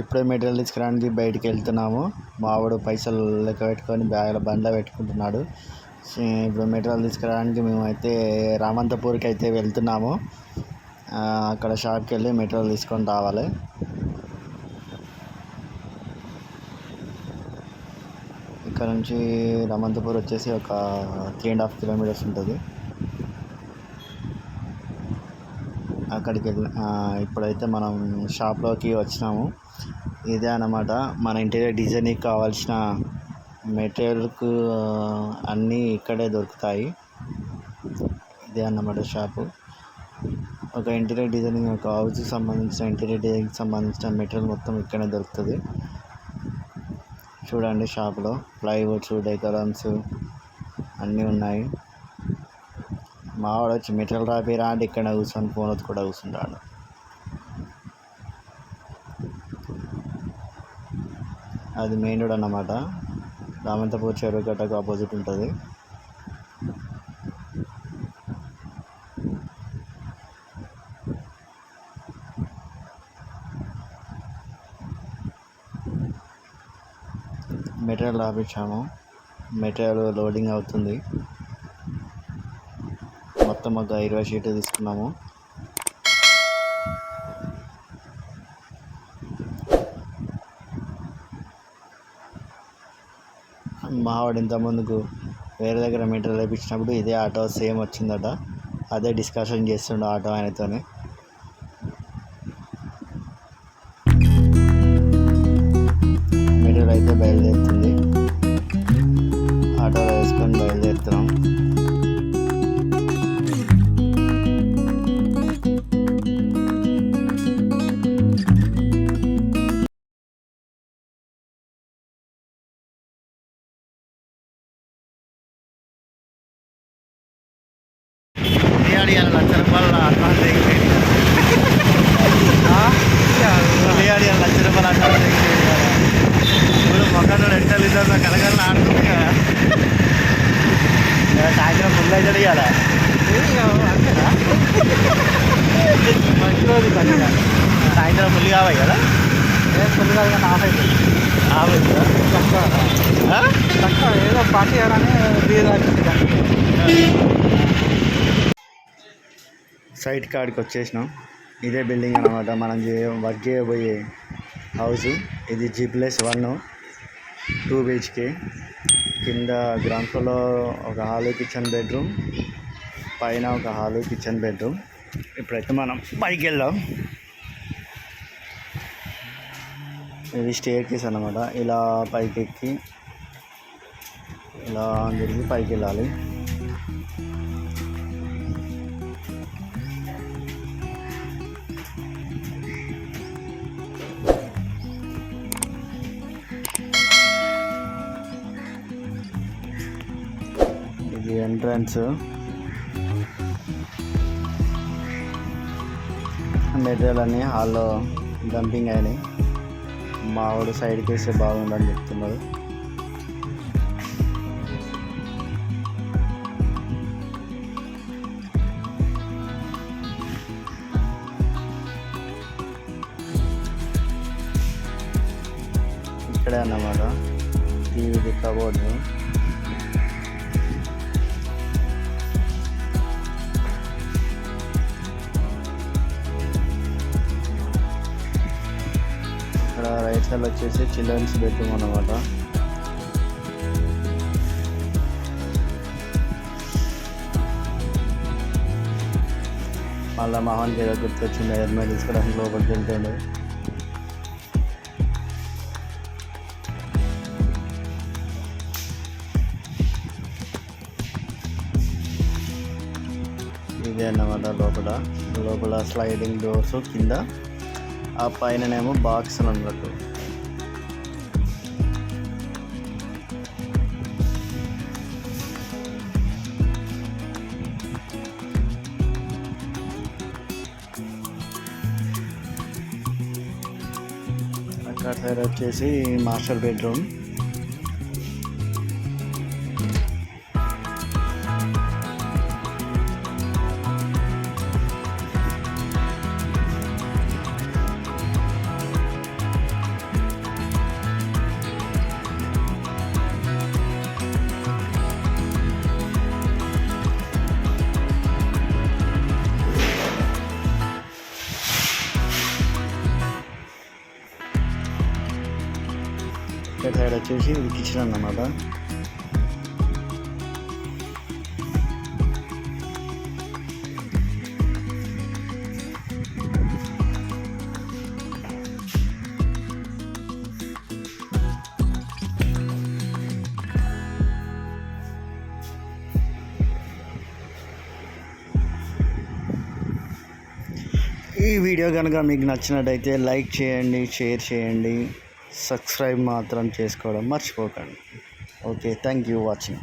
ఇప్పుడే మెటీరియల్ తీసుకురావడానికి బయటికి వెళ్తున్నాము. మావాడు పైసలు లెక్క పెట్టుకొని బ్యాగ్లో బండ్లో పెట్టుకుంటున్నాడు. ఇప్పుడు మెటీరియల్ తీసుకురావడానికి మేమైతే రామంతపూర్కి అయితే వెళ్తున్నాము. అక్కడ షాప్కి వెళ్ళి మెటీరియల్ తీసుకొని రావాలి. ఇక్కడ నుంచి రామంతపూర్ వచ్చేసి ఒక త్రీ అండ్ హాఫ్ కిలోమీటర్స్ ఉంటుంది. అక్కడికి వెళ్ళి ఇప్పుడైతే మనం షాప్లోకి వచ్చినాము. ఇదే అన్నమాట మన ఇంటీరియర్ డిజైనింగ్ కావాల్సిన మెటీరియల్కు అన్నీ ఇక్కడే దొరుకుతాయి. ఇదే అన్నమాట షాపు. ఒక ఇంటీరియర్ డిజైనింగ్ ఒక హౌస్కి సంబంధించిన ఇంటీరియర్ డిజైన్కి సంబంధించిన మెటీరియల్ మొత్తం ఇక్కడే దొరుకుతుంది. చూడండి షాప్లో ప్లైవుడ్స్ డెకరన్స్ అన్నీ ఉన్నాయి. మావాడు వచ్చి మెటీరియల్ రాపిరా అంటే ఇక్కడ కూర్చొని ఫోన్ వచ్చి కూడా కూర్చుంటాడు. అది మెయిన్ రోడ్ అన్నమాట. రామంతపూర్ చెరువు గట్టకు ఆపోజిట్ ఉంటుంది. మెటీరియల్ ఆపించాము మెటీరియల్ లోడింగ్ అవుతుంది. మొత్తం ఒక ఇరవై షీట్ తీసుకున్నాము. మావాడు ఇంతకుముందుకు వేరే దగ్గర మీటర్ వేయించినప్పుడు ఇదే ఆటో సేమ్ వచ్చిందట. అదే డిస్కషన్ చేస్తుండే ఆటో ఆయనతోనే. మెటీరియల్ అయితే బయలుదేరుతుంది. సాయంత్రం ఫుల్ అవుతాడు కదా. మంచి రోజు కొద్దిగా సాయంత్రం ఫుల్ కావాలి కదా? ఏం కొద్దిగా ఆఫ్ అయిపోయింది. ఆవుతుందా? తక్కువ. ఆ? తక్కువ. ఏదో పార్టీ బీర్ సైట్ కాడికి వచ్చేసినాం. ఇదే బిల్డింగ్ అనమాట మనం వర్క్ చేయబోయే హౌస్ ఇది G plus one two BHK కింద గ్రౌండ్ ఫ్లోర్లో ఒక హాలు కిచెన్ బెడ్రూమ్ పైన ఒక హాలు కిచెన్ బెడ్రూమ్ ఇప్పుడైతే మనం పైకి వెళ్దాం. ఇది స్టేర్ కేస్ అనమాట ఇలా పైకి ఎక్కి ఇలా తిరిగి పైకి వెళ్ళాలి. ఇది ఎంట్రన్స్. మెటీరియల్ అన్ని హాల్లో డంపింగ్ అయినాయి. మా వాడు సైడ్కి వేస్తే బాగుందని చెప్తున్నారు. ఇక్కడే అన్నమాట. టీవీది కబోర్డు. ఇక్కడ వచ్చేసి చిల్డ్రన్స్ బెడ్రూమ్ అన్నమాట. మళ్ళీ మహాన్కి ఏదో గుర్తొచ్చింది హెల్మెట్ తీసుకోవడానికి లోపలికి వెళ్తాడు. ఇదే అన్నమాట లోపల. లోపల స్లైడింగ్ డోర్స్ కింద. ఆ పైననేమో బాక్స్ అన్నట్టు. అక్కడ సైడ్ వచ్చేసి మాస్టర్ బెడ్రూమ్. వచ్చేసి ఇది కిచెన్ అన్నమాట ఈ వీడియో కనుక మీకు నచ్చినట్టయితే లైక్ చేయండి షేర్ చేయండి. సబ్స్క్రైబ్ మాత్రం చేసుకోవడం మర్చిపోకండి. Okay thank you watching.